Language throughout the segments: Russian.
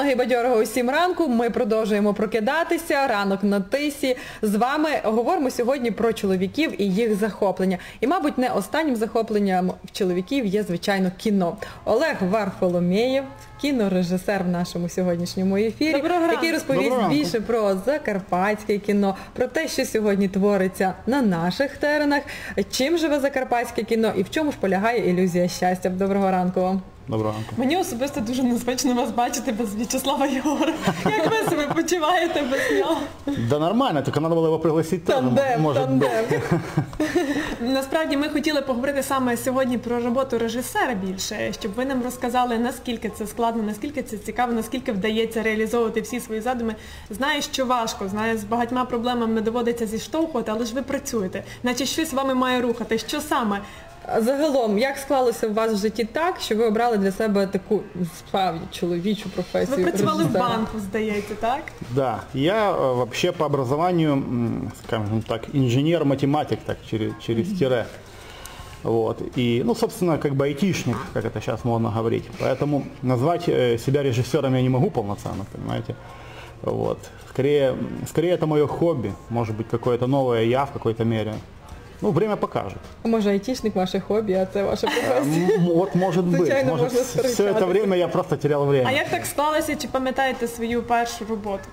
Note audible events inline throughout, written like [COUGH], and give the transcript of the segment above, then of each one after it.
Гарного і бадьорого усім ранку. Ми продовжуємо прокидатися. Ранок на тисі. З вами говоримо сьогодні про чоловіків і їх захоплення. І, мабуть, не останнім захопленням в чоловіків є, звичайно, кіно. Олег Варфоломєєв, кінорежисер в нашому сьогоднішньому ефірі, Доброго який розповість Доброго більше про закарпатське кіно, про те, що сьогодні твориться на наших теренах, чим живе закарпатське кіно і в чому ж полягає ілюзія щастя. Доброго ранку вам. Доброго ранку. Мені особисто дуже незвично вас бачити без В'ячеслава Єгора. Як ви себе почуваєте без нього? Да нормально, только надо было его пригласить тоже, Тандем, быть. тандем. Насправді ми хотіли поговорити саме сьогодні про роботу режисера більше, щоб ви нам розказали, наскільки це складно, наскільки це цікаво, наскільки вдається реалізовувати всі свої задуми. Знаю, що важко, знаю, з багатьма проблемами доводиться зіштовхувати, але ж ви працюєте, наче щось вами має рухати. Що саме? А Загалом, як склалося у вас в житті так, що ви обрали для себе таку справді чоловічу професію? Ви працювали в режисера? банку, здається, так? Да, я э, вообще по образованию, м, скажем так, инженер-математик, так через, через тире. Вот. И, ну, собственно, как бы айтишник, как это сейчас модно говорить. Поэтому назвать э, себя режиссером я не могу полноценно, понимаете. Вот. Скорее, м, скорее это мое хобби, может быть, какое-то новое я в какой-то мере. Ну, время покажет. Може, айтішник ваше хобі, а це ваша М, професія? Вот может быть. Случайно Может, можно все это сперечаться. время я просто терял время. А як так склалося, чи пам'ятаєте свою першу роботу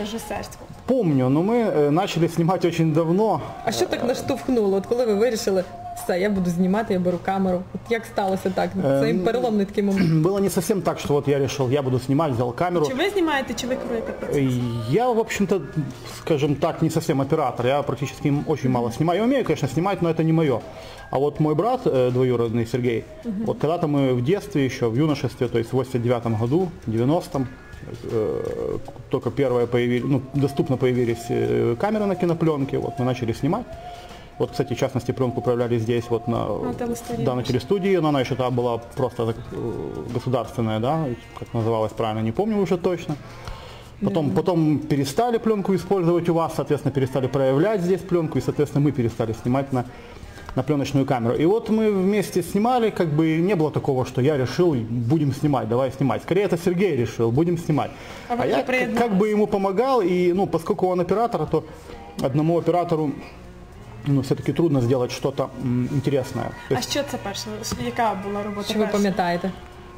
режисерську? Помню, но мы э, начали снимать очень давно. А що так наштовхнуло? От коли ви вирішили, все, я буду знімати, я беру камеру. От як сталося так? Це Ем, переломний такий момент. [CLEARS THROAT] Было не совсем так, что вот я решил, я буду снимать, взял камеру. Чи ви знімаєте, чи ви керуєте процесом? Э, Я, в общем-то, скажем так, не совсем оператор. Я практически м- очень мало снимаю. Я умею, конечно, снимать, но это не мое. А вот мой брат э, двоюродный Сергей, вот когда-то мы в детстве еще, в юношестве, то есть в 89 году, 90-м, э, только первые появились, ну, доступно появились э, камеры на кинопленке, вот мы начали снимать. Вот, кстати, в частности, пленку управляли здесь, вот на, На телестудии. да, на телестудии, но она еще тогда была просто э, государственная, да, как называлась правильно, не помню уже точно. Потом, потом перестали пленку использовать у вас, соответственно, перестали проявлять здесь пленку, и, соответственно, мы перестали снимать на, на пленочную камеру. И вот мы вместе снимали, как бы не было такого, что я решил, будем снимать, давай снимать. Скорее, это Сергей решил, будем снимать. А вы я как, как бы ему помогал, и, ну, поскольку он оператор, то одному оператору все-таки трудно сделать что-то м, интересное. То А есть, що це перше? Яка була робота Що ви перша? пам'ятаєте?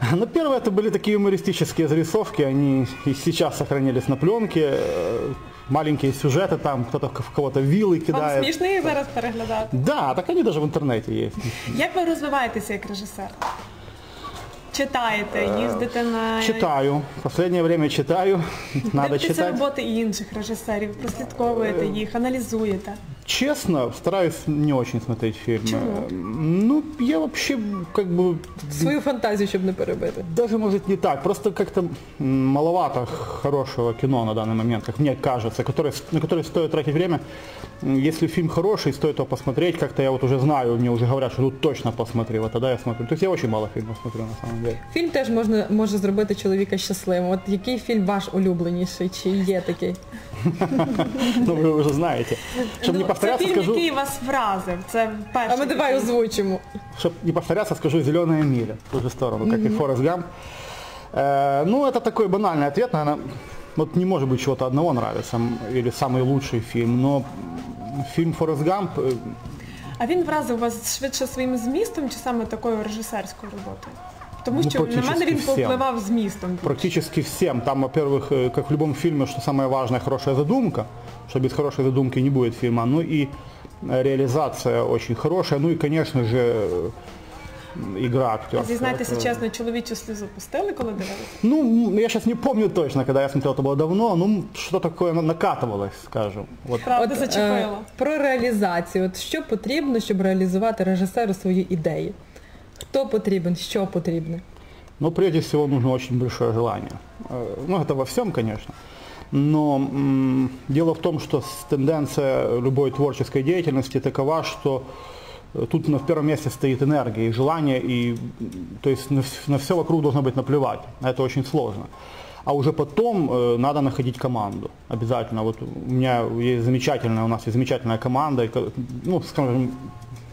[LAUGHS] ну, первое, это были такие юмористические зарисовки, они и сейчас сохранились на пленке. э, Маленькие сюжеты, там кто-то в кого-то вилы Вам кидает. смішно їх зараз переглядати? Да, так они даже в интернете есть. Як ви розвиваєтеся як режисер? Читаєте, їздите на Читаю. В последнее время читаю. Надо Дивитеся читать. роботи інших режисерів, прослідковуєте їх, аналізуєте. Честно, стараюсь не очень смотреть фильмы. Почему? Ну, я вообще как бы Свою фантазію, щоб не перебити. Даже, может, не так. Просто как-то м, маловато хорошего кино на данный момент, как мне кажется, которое, на которое стоит тратить время. М, Если фильм хороший, стоит его посмотреть, как-то я вот уже знаю, мне уже говорят, что ну точно посмотри, вот тогда я смотрю. То есть я очень мало фильмов смотрю на самом деле. Фільм теж можна може зробити чоловіка щасливим. От який фільм ваш улюбленіший? Чи є такий? [LAUGHS] Ну вы уже знаете. Чтобы не Ну, це повторяться, фільм, скажу, який вас вразив. Це перший. А ми давай такий. озвучимо. чтобы не повторяться, скажу «Зеленая миля» в ту же сторону, как и Форест Гамп. Э, ну, это такой банальный ответ, наверное. Вот не может быть чего-то одного нравится, м, или самый лучший фильм, но м, фильм «Форест Гамп» э, А він вразив вас швидше своїм змістом чи саме такою режисерською роботою? Тому Ну, що на мене практично він всім. повпливав змістом. практически всем. Там, во-первых, э, как в любом фильме, что самое важное, хорошая задумка, что без хорошей задумки не будет фильма. Ну и э, реализация очень хорошая. Ну и, конечно же, э, игра актера. Зізнайтеся чесно, чоловічу сльозу пустили, коли дивилися? Ну, м, я сейчас не помню точно, когда я смотрел, это было давно, ну, м, что такое на- накатывалось, скажем. Вот. Правда, От, зачепило. е, про реалізацію. От що потрібно, щоб реалізувати режисеру свої ідеї? Хто потрібен, що потрібно? Но прежде всего нужно очень большое желание. Э, Ну, это во всем, конечно. Но м, дело в том, что тенденция любой творческой деятельности такова, что э, тут на первом месте стоит энергия и желание, и то есть на, на все вокруг должно быть наплевать. Это очень сложно. а уже потом э, надо находить команду. Обязательно. Вот у меня есть замечательная, у нас есть замечательная команда, ну, скажем,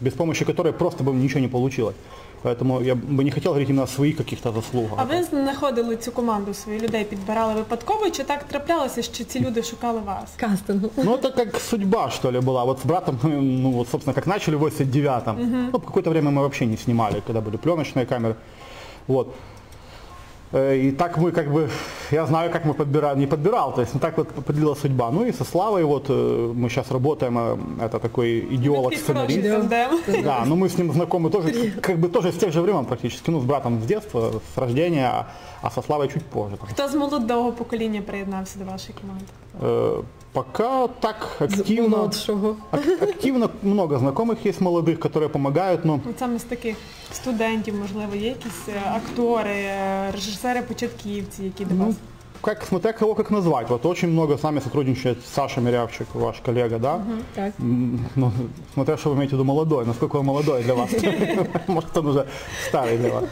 без помощи которой просто бы ничего не получилось. Поэтому я бы не хотел говорить именно о своих каких-то заслугах. А ви знаходили цю команду своїх людей, підбирали випадково, чи так траплялося, що ці люди шукали вас? Кастингу. Ну, это как судьба, что ли, была. Вот с братом, [LAUGHS] мы, ну, вот, собственно, как начали в 89-м. Ну, какое-то время мы вообще не снимали, когда были пленочные камеры. Вот. Э, И так мы как бы, я знаю, как мы подбирали, не подбирал, то есть ну, так вот определила судьба. Ну и со Славой вот э, мы сейчас работаем, э, это такой идеолог, Такий хороший сценарист. тандем. Да, ну мы с ним знакомы тоже, как бы тоже с тех же времен практически, ну с братом с детства, с рождения, а- а со Славой чуть позже. там. Хто з молодого покоління приєднався до вашої команди? Э, Пока так З активно, молодшого. ак- активно много знакомых есть молодых, которые помогают, но От саме з таких студентів, можливо, є якісь е, актори, е, режисери початківці, які до ну, вас. как, смотря кого как назвать. Вот очень много с нами сотрудничает Саша Мирявчик, ваш коллега, да? Так. М, Ну, смотря что вы имеете в виду молодой, насколько он молодой для вас. [LAUGHS] Может, он уже старый для вас.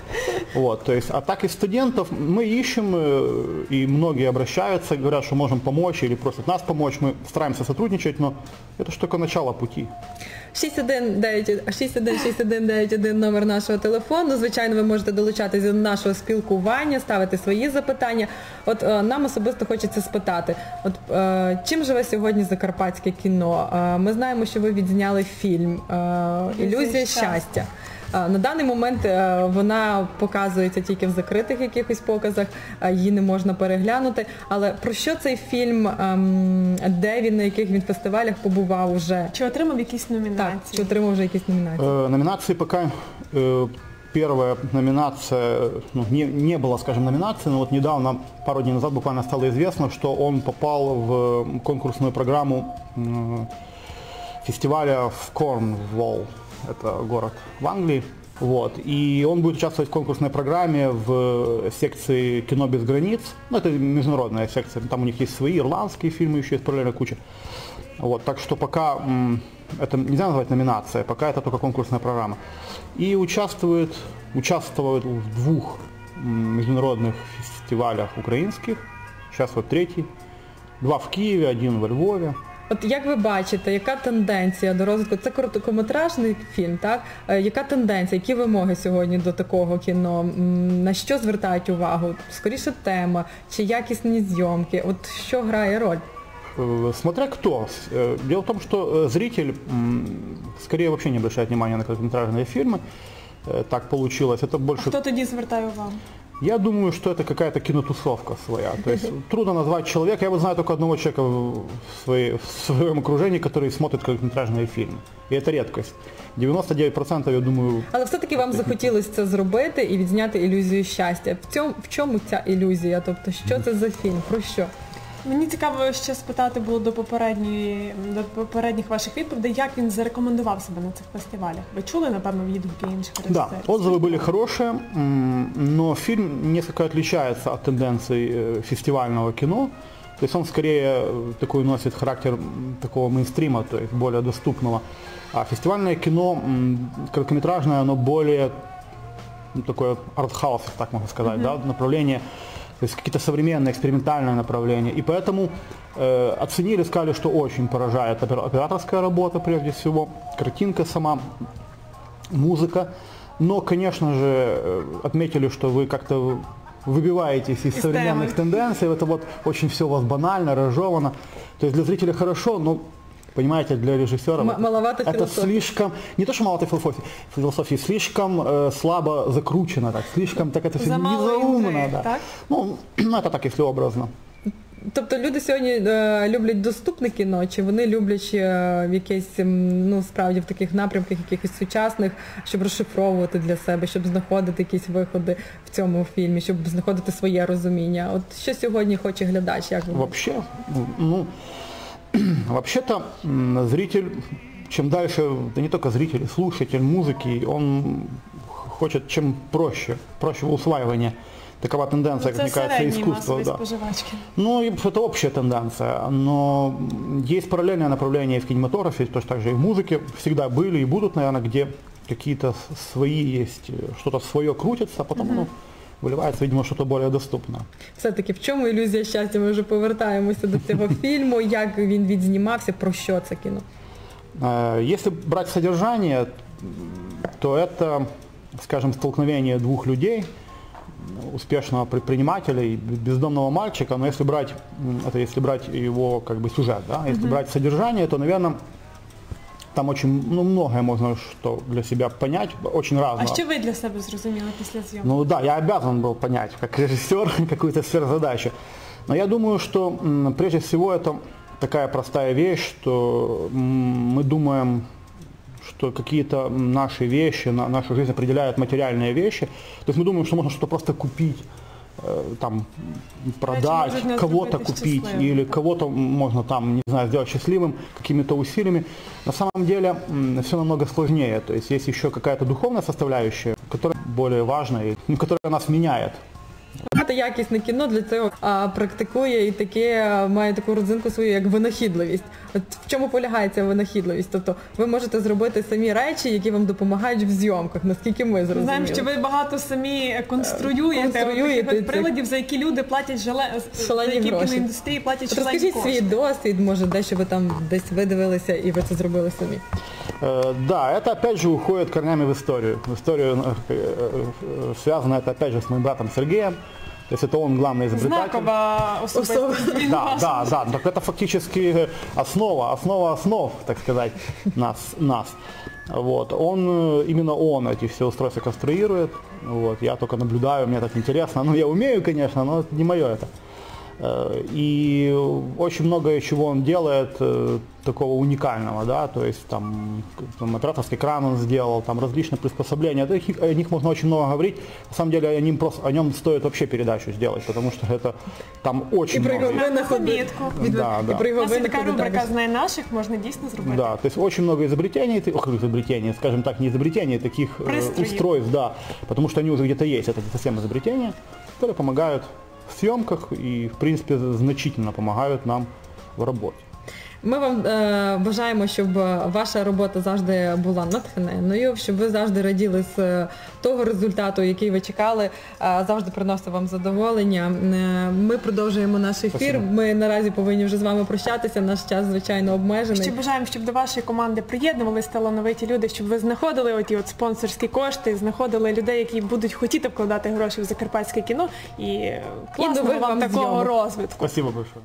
Вот, то есть, а так из студентов мы ищем, э, и многие обращаются, говорят, что можем помочь или просят нас помочь. Мы стараемся сотрудничать, но это же только начало пути. 6191 616191 номер нашого телефону. Звичайно, ви можете долучатися до нашого спілкування, ставити свої запитання. От е, нам особисто хочеться спитати, от е, чим живе сьогодні закарпатське кіно? Е, ми знаємо, що ви відзняли фільм е, Ілюзія щастя. Е, На даний момент е, вона показується тільки в закритих якихось показах, е, її не можна переглянути. Але про що цей фільм, ем, де він, на яких він фестивалях побував уже? Чи отримав якісь Так, номінації? чи отримав вже якісь номінації? Э, Номинации пока э, первая номинация, ну, не, не было, скажем, номинации, но вот недавно, пару дней назад буквально стало известно, что он попал в конкурсную программу м, фестиваля в Корнволл, Это город в Англии. Вот. И он будет участвовать в конкурсной программе в секции «Кино без границ». Ну, это международная секция, там у них есть свои ирландские фильмы, еще есть параллельно куча. Вот, так что пока это нельзя назвать номинация, пока это только конкурсная программа. И участвует, участвует в двух международных фестивалях украинских. Сейчас вот третий. Два в Киеве, один во Львове. От як ви бачите, яка тенденція до розвитку? Це короткометражний фільм, так? Е, Яка тенденція, які вимоги сьогодні до такого кіно? М, На що звертають увагу? Скоріше тема чи якісні зйомки? От що грає роль? Э, Смотря кто. С- э, Дело в том, что э, зритель м, скорее вообще не обращает внимания на короткометражные фильмы. Э, Так получилось. Это больше Хто тоді звертає увагу? Я думаю, что это какая-то кинотусовка своя. То есть [LAUGHS] трудно назвать человека. Я вот знаю только одного человека в, своей- в своем окружении, который смотрит короткометражные фильмы. И это редкость. 99% я думаю, Але все-таки вам захотілося це зробити і відзняти ілюзію щастя. В цьому в чому ця ілюзія? Тобто, що це за фільм? Про що? Мені цікаво ще спитати було до попередньої до попередніх ваших відповідей, як він зарекомендував себе на цих фестивалях. Ви чули, напевно, відгуки інших да, режисерів? отзывы были хорошие, м, но фильм несколько отличается от тенденций э, фестивального кино. То есть он скорее э, такой носит характер м, такого мейнстрима, то есть более доступного. А фестивальное кино, м, короткометражное, оно более ну, такое артхаус, если так можно сказать, да, направление, то есть какие-то современные, экспериментальные направления. И поэтому э, оценили, сказали, что очень поражает опера- операторская работа прежде всего, картинка сама, музыка. Но, конечно же, э, отметили, что вы как-то выбиваетесь из Из современных темы. тенденций, это вот очень все у вас банально, разжевано. То есть для зрителя хорошо, но понимаете, для режиссера М- вот маловато это философии. слишком, не то что маловато философии, философии слишком э, слабо закручено, так, слишком так это все Замало незаумно, интриг, да. так? Ну, ну, это так, если образно. Тобто люди сьогодні е, люблять доступне кіно, чи вони люблять е, в якесь, м, ну справді в таких напрямках, якихось сучасних, щоб розшифровувати для себе, щоб знаходити якісь виходи в цьому фільмі, щоб знаходити своє розуміння. От що сьогодні хоче глядач, як ви думаєте? Вообще, ну, [CLEARS THROAT] вообще-то зритель, чем дальше, да не только зритель, слушатель музыки, он хочет чем проще, проще усваивания. Такова тенденция, Ну, как мне кажется, искусства. Да. споживачки. Ну, и это общая тенденция, но есть параллельное направление в кинематографе, точно так же и в музыке, всегда были и будут, наверное, где какие-то свои есть, э, что-то свое крутится, а потом оно выливается, видимо, что-то более доступное. Все-таки в чому ілюзія щастя? Ми вже повертаємося до цього [LAUGHS] фільму, як він відзнімався, про що це кіно? Э, Если брать содержание, м, то это, скажем, столкновение двух людей, успешного предпринимателя и бездомного мальчика, но если брать, м, это если брать его как бы сюжет, да, если брать содержание, то, наверное, там очень ну, многое можно что для себя понять, очень А разного. що ви для себе зрозуміли після зйомки? Ну да, я обязан был понять, как режиссер, [LAUGHS] какую-то сверхзадачу. Но я думаю, что прежде всего это такая простая вещь, что мы думаем, что какие-то наши вещи, на- нашу жизнь определяют материальные вещи. То есть мы думаем, что можно что-то просто купить, там, продать, кого-то купить счастливым. или кого-то можно там, не знаю, сделать счастливым какими-то усилиями. На самом деле все намного сложнее. То есть есть еще какая-то духовная составляющая, которая более важная, ну, которая нас меняет. Багато якісне кіно для цього а, практикує і таке а, має таку родзинку свою, як винахідливість. От в чому полягає ця винахідливість? Тобто ви можете зробити самі речі, які вам допомагають в зйомках, наскільки ми зрозуміли. Знаємо, що ви багато самі конструюєте, Конструюєте от таких от цих- приладів, за які люди платять жале... Шалені за які гроші. кіноіндустрії платять От шалені Розкажіть кошти. свій досвід, може, дещо ви там десь видивилися і ви це зробили самі. Э, Да, это опять же уходит корнями в историю. В историю э, э, связано это опять же с моим братом Сергеем. То есть это он главный изобретатель. Особистість. Він [LAUGHS] Да, да, да. Так это фактически основа, основа основ, так сказать, нас. нас. Вот. Он, э, именно он эти все устройства конструирует. Вот. Я только наблюдаю, мне так интересно. Ну, я умею, конечно, но это не мое это. Э, И очень многое, чего он делает, э, такого уникального, да, то есть там, там операторский кран он сделал, там различные приспособления, о них, о них можно очень много говорить, на самом деле о нем, просто, о нем стоит вообще передачу сделать, потому что это там І очень про много. його винаходи. Замітку. від- Да, і да. про У його нас є така винаходи рубрика також. «Знай наших» можна дійсно зробити. Да, то есть очень много изобретений, ты- ох, изобретений, скажем так, не изобретений, таких э, Пристроев. устройств, да, потому что они уже где-то есть, это не совсем изобретения, которые помогают в съемках и, в принципе, значительно помогают нам в работе. Ми вам е, бажаємо, щоб е, ваша робота завжди була натхненною, щоб ви завжди раділи з е, того результату, який ви чекали, е, завжди приносив вам задоволення. Е, Ми продовжуємо наш ефір. Спасибо. Ми наразі повинні вже з вами прощатися. Наш час звичайно обмежений. Ще бажаємо, щоб до вашої команди приєднувались талановиті люди, щоб ви знаходили оті от спонсорські кошти, знаходили людей, які будуть хотіти вкладати гроші в закарпатське кіно і е, класного вам вам такого зйомок. розвитку. Спасибо большое.